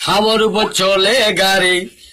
হাওয়ার উপর চলে গাড়ি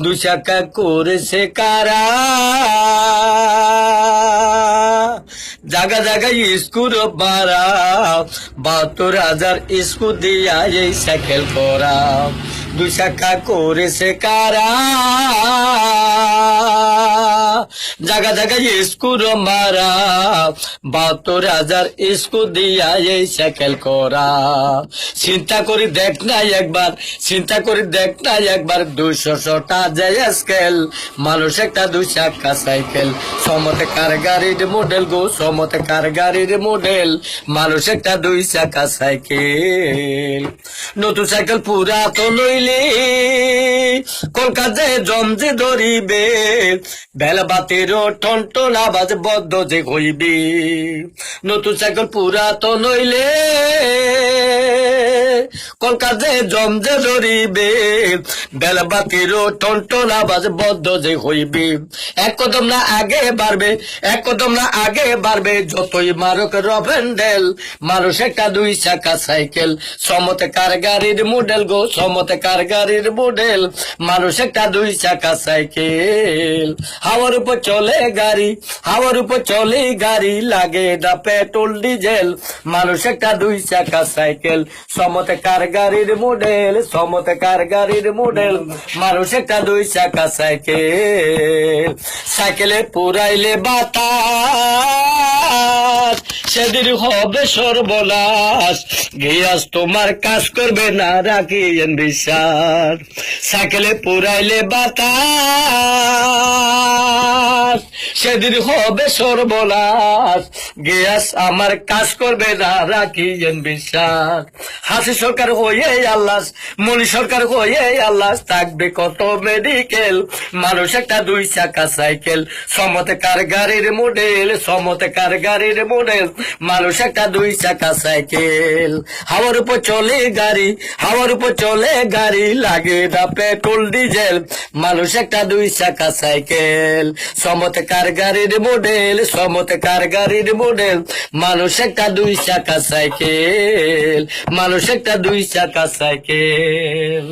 দুই চাকা করেছে কারা? জায়গা জায়গায় স্কুল বাড়া, বাহাত্তর হাজার স্কুল দিয়া এই সাইকেল করা দুই চাকা করেছে কারা? জায়গা জায়গায় স্কুল মারা, বাহাত্তর হাজার স্কুল দিয়া এই সাইকেল করা চিন্তা করি দেখ না একবার, চিন্তা করি দেখ না একবার দুইশো টা যে স্কেল মানুষ একটা দুই চাকা সাইকেল। সমতে কার গাড়ির মডেল গো সমতে কার গাড়ির মডেল মানুষ একটা দুই চাকা সাইকেল। নতুন সাইকেল পুরা তো লইলে কলকাতায় জমজে ধরিবে, বেলা বাতির টন আবাজ বদ্ধ যে হইবে। নতুন সাইকেল পুরা তো নইলে কলকাতায় জমজে ধরিবে। বেলা বাতির টন আবাজ বদ্ধ যে হইবে। এক কদম না আগে বাড়বে, এক কদম না আগে বাড়বে। যতই মারক রভেন্ডেল মানুষ একটা দুই চাকা সাইকেল। কার গাড়ির মডেল গো, সমতে কার গাড়ির মডেল? মানুষ একটা দুই চাকা সাইকেল। হাওয়ার উপর চলে গাড়ি, হাওয়ার উপর চলে গাড়ি, লাগে না পেট্রোল, ডিজেল। মানুষ একটা দুই চাকা সাইকেল, সমতে কার গাড়ির মডেল, সমতে কার গাড়ির মডেল মানুষ একটা দুই চাকা সাইকেল। সাইকেলে পুরাইলে বাতাস, সেদিন হবে সর্বনাশ। গিয়াস তোমার কাজ করবে না রাখিয়েন বিশ্বাস। সাইকেলে পুরাইলে বাতাস সেদিন হবে সর্বনাশ। গিয়াস আমার কাজ করবে না রাখিয়েন বিশ্বাস। হাসি সরকার হয়ে আল্লাহ মনি সরকার হয়ে আল্লাহ থাকবে কত মেডিকেল মানুষ একটা দুই চাকা সাইকেল সমতে কার গাড়ির মডেল সমতে কার গাড়ির মডেল মানুষ একটা দুই চাকা সাইকেল হাওয়ার উপর চলে গাড়ি, হাওয়ার উপর চলে গাড়ি, লাগে না পেট্রোল ডিজেল মানুষ একটা দুই চাকা সাইকেল সমতে কার গাড়ির মডেল সমতে কারগারির মডেল মানুষ একটা দুই চাকা সাইকেল, মানুষ একটা দুই চাকা সাইকেল।